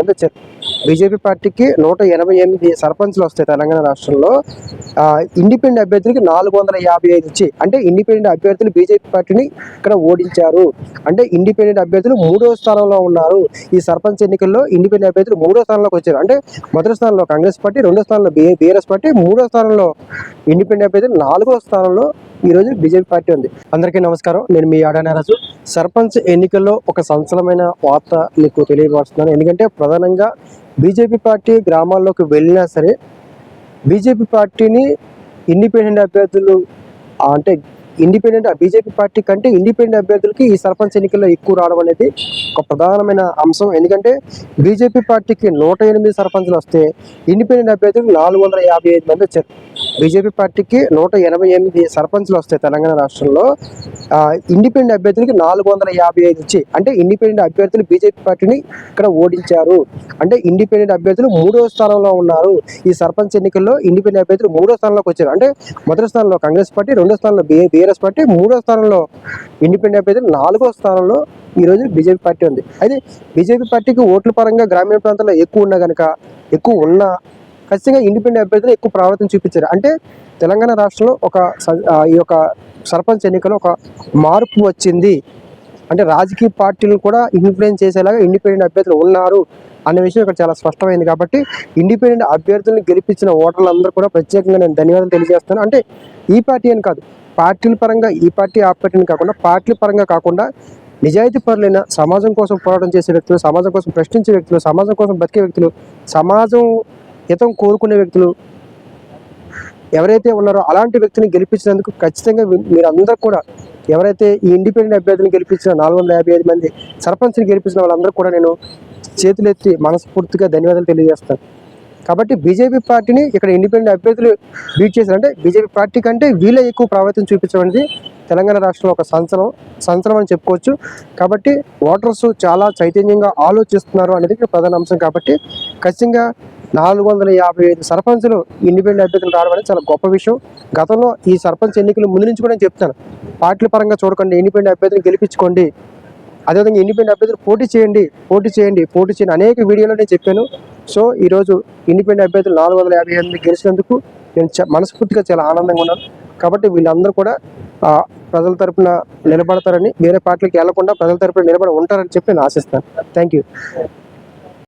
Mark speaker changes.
Speaker 1: మంది వచ్చారు బీజేపీ పార్టీకి నూట ఎనభై ఎనిమిది సర్పంచ్లు వస్తాయి తెలంగాణ రాష్ట్రంలో. ఇండిపెండెంట్ అభ్యర్థులకి నాలుగు వందల యాభై ఐదు ఇచ్చి అంటే ఇండిపెండెంట్ అభ్యర్థులు బీజేపీ పార్టీని ఇక్కడ ఓడించారు. అంటే ఇండిపెండెంట్ అభ్యర్థులు మూడో స్థానంలో ఉన్నారు. ఈ సర్పంచ్ ఎన్నికల్లో ఇండిపెండెంట్ అభ్యర్థులు మూడో స్థానంలోకి వచ్చారు. అంటే మొదటి స్థానంలో కాంగ్రెస్ పార్టీ రెండో స్థానంలో బి బీఆర్ఎస్ పార్టీ మూడో స్థానంలో ఇండిపెండెంట్ అభ్యర్థులు నాలుగో స్థానంలో ఈ రోజు బీజేపీ పార్టీ ఉంది. అందరికీ నమస్కారం. నేను మీ ఆడానరాజు సర్పంచ్ ఎన్నికల్లో ఒక సంచలమైన వార్త మీకు తెలియపరుస్తున్నాను. ఎందుకంటే ప్రధానంగా బీజేపీ పార్టీ గ్రామాల్లోకి వెళ్ళినా సరే బీజేపీ పార్టీని ఇండిపెండెంట్ అభ్యర్థులు అంటే ఇండిపెండెంట్ బీజేపీ పార్టీ కంటే ఇండిపెండెంట్ అభ్యర్థులకి ఈ సర్పంచ్ ఎన్నికల్లో ఎక్కువ రావడం అనేది ఒక ప్రధానమైన అంశం. ఎందుకంటే బీజేపీ పార్టీకి నూట ఎనిమిది సర్పంచ్లు వస్తే ఇండిపెండెంట్ అభ్యర్థులకు నాలుగు వందల యాభై ఐదు మంది వచ్చారు. బీజేపీ పార్టీకి నూట ఎనభై ఎనిమిది సర్పంచ్లు వస్తాయి తెలంగాణ రాష్ట్రంలో. ఇండిపెండెంట్ అభ్యర్థులకి నాలుగు వందల యాభై ఐదు ఇచ్చి అంటే ఇండిపెండెంట్ అభ్యర్థులు బీజేపీ పార్టీని ఇక్కడ ఓడించారు. అంటే ఇండిపెండెంట్ అభ్యర్థులు మూడో స్థానంలో ఉన్నారు. ఈ సర్పంచ్ ఎన్నికల్లో ఇండిపెండెంట్ అభ్యర్థులు మూడో స్థానంలోకి వచ్చారు. అంటే మొదటి స్థానంలో కాంగ్రెస్ పార్టీ రెండో స్థానంలో బీఆర్ఎస్ పార్టీ మూడో స్థానంలో ఇండిపెండెంట్ అభ్యర్థులు నాలుగో స్థానంలో ఈ బీజేపీ పార్టీ ఉంది. అయితే బీజేపీ పార్టీకి ఓట్ల పరంగా గ్రామీణ ప్రాంతాల్లో ఎక్కువ ఉన్నా కనుక ఎక్కువ ఉన్నా ఖచ్చితంగా ఇండిపెండెంట్ అభ్యర్థులు ఎక్కువ ప్రభావితం చూపించారు. అంటే తెలంగాణ రాష్ట్రంలో ఒక స- ఈ యొక్క సర్పంచ్ ఎన్నికలో ఒక మార్పు వచ్చింది. అంటే రాజకీయ పార్టీలు కూడా ఇన్ఫ్లుయెన్స్ చేసేలాగా ఇండిపెండెంట్ అభ్యర్థులు ఉన్నారు అనే విషయం ఇక్కడ చాలా స్పష్టమైంది. కాబట్టి ఇండిపెండెంట్ అభ్యర్థులను గెలిపించిన ఓటర్లందరూ కూడా ప్రత్యేకంగా నేను ధన్యవాదాలు తెలియజేస్తాను. అంటే ఈ పార్టీ అని కాదు పార్టీల పరంగా ఈ పార్టీ ఆ పార్టీని కాకుండా పార్టీల పరంగా కాకుండా నిజాయితీ పరులైన సమాజం కోసం పోరాటం చేసే వ్యక్తులు సమాజం కోసం ప్రశ్నించే వ్యక్తులు సమాజం కోసం బతికే వ్యక్తులు సమాజం హితం కోరుకునే వ్యక్తులు ఎవరైతే ఉన్నారో అలాంటి వ్యక్తిని గెలిపించినందుకు ఖచ్చితంగా మీరు అందరూ కూడా ఎవరైతే ఈ ఇండిపెండెంట్ అభ్యర్థిని గెలిపించిన నాలుగు వందల యాభై ఐదు మంది సర్పంచ్ని గెలిపించిన వాళ్ళందరూ కూడా నేను చేతులెత్తి మనస్ఫూర్తిగా ధన్యవాదాలు తెలియజేస్తాను. కాబట్టి బీజేపీ పార్టీని ఇక్కడ ఇండిపెండెంట్ అభ్యర్థులు బీట్ చేశారంటే బీజేపీ పార్టీ కంటే వీళ్ళే ఎక్కువ ప్రభావితం చూపించడం అనేది తెలంగాణ రాష్ట్రంలో ఒక సంచలనం సంచలనం అని చెప్పుకోవచ్చు. కాబట్టి ఓటర్స్ చాలా చైతన్యంగా ఆలోచిస్తున్నారు అనేది ప్రధాన అంశం. కాబట్టి ఖచ్చితంగా నాలుగు వందల యాభై ఐదు సర్పంచులు ఇండిపెండెంట్ అభ్యర్థులు రావడం అనేది చాలా గొప్ప విషయం. గతంలో ఈ సర్పంచ్ ఎన్నికలు ముందు నుంచి కూడా నేను చెప్తాను. పార్టీల పరంగా చూడకండి ఇండిపెండెంట్ అభ్యర్థిని గెలిపించుకోండి. అదేవిధంగా ఇండిపెండెంట్ అభ్యర్థులు పోటీ చేయండి పోటీ చేయండి పోటీ చేయండి అనేక వీడియోలో నేను చెప్పాను. సో ఈరోజు ఇండిపెండెంట్ అభ్యర్థులు నాలుగు వందల యాభై ఎనిమిది గెలిచినందుకు నేను చ- మనస్ఫూర్తిగా చాలా ఆనందంగా ఉన్నాను. కాబట్టి వీళ్ళందరూ కూడా ప్రజల తరపున నిలబడతారని వేరే పార్టీలకు వెళ్ళకుండా ప్రజల తరపున నిలబడి ఉంటారని చెప్పి నేను ఆశిస్తాను. Thank you